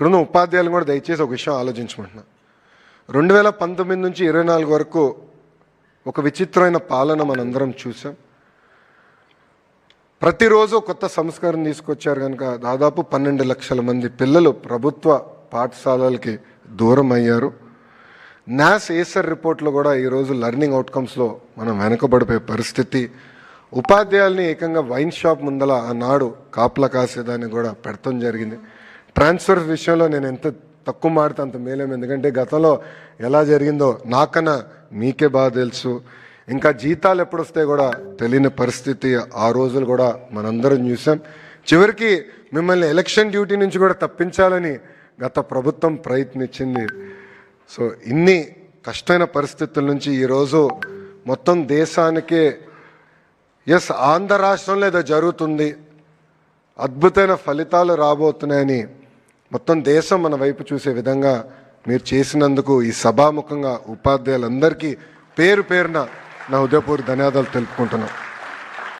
ఇక్కడున్న ఉపాధ్యాయులు కూడా దయచేసి ఒక విషయం ఆలోచించమంటున్నా. రెండు వేల పంతొమ్మిది నుంచి ఇరవై నాలుగు వరకు ఒక విచిత్రమైన పాలన మనందరం చూసాం ప్రతిరోజు కొత్త సంస్కారం తీసుకొచ్చారు కనుక దాదాపు పన్నెండు లక్షల మంది పిల్లలు ప్రభుత్వ పాఠశాలలకి దూరం అయ్యారు. నాస్ ఏసర్ రిపోర్ట్లో కూడా ఈరోజు లెర్నింగ్ అవుట్కమ్స్లో మనం వెనకబడిపోయే పరిస్థితి. ఉపాధ్యాయుల్ని ఏకంగా వైన్ షాప్ ముందల ఆనాడు కాపలా కాసేదాన్ని కూడా పెడతం జరిగింది. ట్రాన్స్ఫర్ విషయంలో నేను ఎంత తక్కువ మాడితే అంత మేలేం. ఎందుకంటే గతంలో ఎలా జరిగిందో నాకన్నా మీకే బాగా తెలుసు. ఇంకా జీతాలు ఎప్పుడు వస్తాయి కూడా తెలియని పరిస్థితి ఆ రోజులు కూడా మనందరం చూసాం. చివరికి మిమ్మల్ని ఎలక్షన్ డ్యూటీ నుంచి కూడా తప్పించాలని గత ప్రభుత్వం ప్రయత్నించింది. సో ఇన్ని కష్టమైన పరిస్థితుల నుంచి ఈరోజు మొత్తం దేశానికే ఎస్ ఆంధ్ర రాష్ట్రంలో ఏదో జరుగుతుంది. అద్భుతమైన ఫలితాలు రాబోతున్నాయని మొత్తం దేశం మన వైపు చూసే విధంగా మీరు చేసినందుకు ఈ సభాముఖంగా ఉపాధ్యాయులందరికీ పేరు పేరున నా ఉదయపూర్ ధన్యవాదాలు తెలుపుకుంటున్నాను